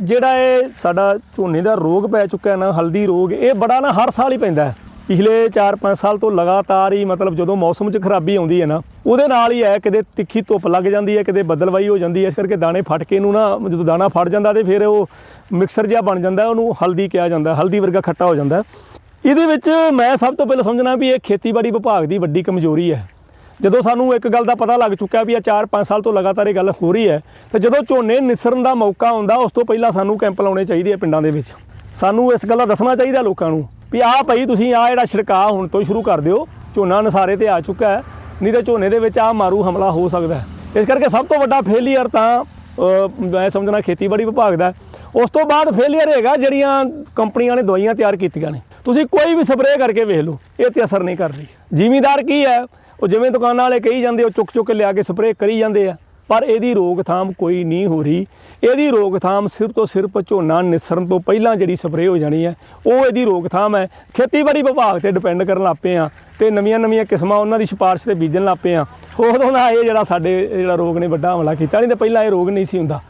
ਜਿਹੜਾ ਇਹ ਸਾਡਾ ਝੋਨੇ ਦਾ ਰੋਗ ਪੈ ਚੁੱਕਾ ਹੈ ਨਾ, ਹਲਦੀ ਰੋਗ, ਇਹ ਬੜਾ ਨਾ ਹਰ ਸਾਲ ਹੀ ਪੈਂਦਾ ਪਿਛਲੇ 4-5 ਸਾਲ ਤੋਂ ਲਗਾਤਾਰ ਹੀ ਮਤਲਬ ਜਦੋਂ ਮੌਸਮ 'ਚ ਖਰਾਬੀ ਆਉਂਦੀ ਹੈ ਨਾ, ਉਹਦੇ ਨਾਲ ਹੀ ਹੈ, ਕਿਤੇ ਤਿੱਖੀ ਧੁੱਪ ਲੱਗ ਜਾਂਦੀ ਹੈ, ਕਿਤੇ ਬੱਦਲਵਾਈ ਹੋ ਜਾਂਦੀ ਹੈ, ਇਸ ਕਰਕੇ ਦਾਣੇ ਫਟ ਕੇ ਇਹਨੂੰ ਨਾ ਜਦੋਂ ਦਾਣਾ ਫਟ ਜਾਂਦਾ ਤੇ ਫਿਰ ਉਹ ਮਿਕਸਰ ਜਿਹਾ ਬਣ ਜਾਂਦਾ, ਉਹਨੂੰ ਹਲਦੀ ਕਿਹਾ ਜਾਂਦਾ, ਹਲਦੀ ਵਰਗਾ ਖੱਟਾ ਹੋ ਜਾਂਦਾ। ਇਹਦੇ ਵਿੱਚ ਮੈਂ ਸਭ ਤੋਂ ਪਹਿਲਾਂ ਸਮਝਣਾ ਵੀ ਇਹ ਖੇਤੀਬਾੜੀ ਵਿਭਾਗ ਦੀ ਵੱਡੀ ਕਮਜ਼ੋਰੀ ਹੈ। ਜਦੋਂ ਸਾਨੂੰ ਇੱਕ ਗੱਲ ਦਾ ਪਤਾ ਲੱਗ ਚੁੱਕਿਆ ਵੀ ਆ 4-5 ਸਾਲ ਤੋਂ ਲਗਾਤਾਰ ਇਹ ਗੱਲ ਹੋ ਰਹੀ ਹੈ, ਤੇ ਜਦੋਂ ਝੋਨੇ ਨਿਸਰਨ ਦਾ ਮੌਕਾ ਆਉਂਦਾ, ਉਸ ਤੋਂ ਪਹਿਲਾਂ ਸਾਨੂੰ ਕੈਂਪ ਲਾਉਣੇ ਚਾਹੀਦੇ ਆ ਪਿੰਡਾਂ ਦੇ ਵਿੱਚ। ਸਾਨੂੰ ਇਸ ਗੱਲ ਦਾ ਦੱਸਣਾ ਚਾਹੀਦਾ ਲੋਕਾਂ ਨੂੰ ਵੀ ਆਹ ਭਾਈ ਤੁਸੀਂ ਆਹ ਜਿਹੜਾ ਛਿੜਕਾਅ ਹੁਣ ਤੋਂ ਸ਼ੁਰੂ ਕਰ ਦਿਓ, ਝੋਨਾ ਨਸਾਰੇ ਤੇ ਆ ਚੁੱਕਾ ਹੈ, ਨਹੀਂ ਤਾਂ ਝੋਨੇ ਦੇ ਵਿੱਚ ਆ ਮਾਰੂ ਹਮਲਾ ਹੋ ਸਕਦਾ ਇਸ ਕਰਕੇ ਸਭ ਤੋਂ ਵੱਡਾ ਫੇਲੀਅਰ ਤਾਂ ਮੈਂ ਸਮਝਣਾ ਖੇਤੀਬਾੜੀ ਵਿਭਾਗ ਦਾ ਉਸ ਤੋਂ ਬਾਅਦ ਫੇਲੀਅਰ ਹੈਗਾ ਜਿਹੜੀਆਂ ਕੰਪਨੀਆਂ ਨੇ ਦਵਾਈਆਂ ਤਿਆਰ ਕੀਤੀਆਂ ਨੇ। ਤੁਸੀਂ ਕੋਈ ਵੀ ਸਪਰੇਅ ਕਰਕੇ ਵੇਖ ਲਓ, ਇਹ ਤੇ ਅਸਰ ਨਹੀਂ ਕਰਦੀ। ਜ਼ਿਮੀਦਾਰ ਕੀ ਹੈ ਉਹ ਜਿਵੇਂ ਦੁਕਾਨਾਂ ਵਾਲੇ ਕਹੀ ਜਾਂਦੇ ਉਹ ਚੁੱਕ ਚੁੱਕ ਕੇ ਲਿਆ ਕੇ ਸਪਰੇਅ ਕਰੀ ਜਾਂਦੇ ਆ, ਪਰ ਇਹਦੀ ਰੋਕਥਾਮ ਕੋਈ ਨਹੀਂ ਹੋ ਰਹੀ। ਇਹਦੀ ਰੋਕਥਾਮ ਸਿਰਫ ਤੋਂ ਸਿਰਫ ਝੋਨਾ ਨਿਸਰਨ ਤੋਂ ਪਹਿਲਾਂ ਜਿਹੜੀ ਸਪਰੇਅ ਹੋ ਜਾਣੀ ਹੈ ਉਹ ਇਹਦੀ ਰੋਕਥਾਮ ਹੈ। ਖੇਤੀਬਾੜੀ ਵਿਭਾਗ ਤੇ ਡਿਪੈਂਡ ਕਰਨ ਲੱਪੇ ਆ ਤੇ ਨਵੀਆਂ ਨਵੀਆਂ ਕਿਸਮਾਂ ਉਹਨਾਂ ਦੀ ਸਿਫਾਰਿਸ਼ ਤੇ ਬੀਜਣ ਲੱਪੇ ਆ। ਉਦੋਂ ਦਾ ਇਹ ਜਿਹੜਾ ਸਾਡੇ, ਜਿਹੜਾ ਰੋਗ ਨੇ ਵੱਡਾ ਹਮਲਾ ਕੀਤਾ, ਨਹੀਂ ਤੇ ਪਹਿਲਾਂ ਇਹ ਰੋਗ ਨਹੀਂ ਸੀ ਹੁੰਦਾ।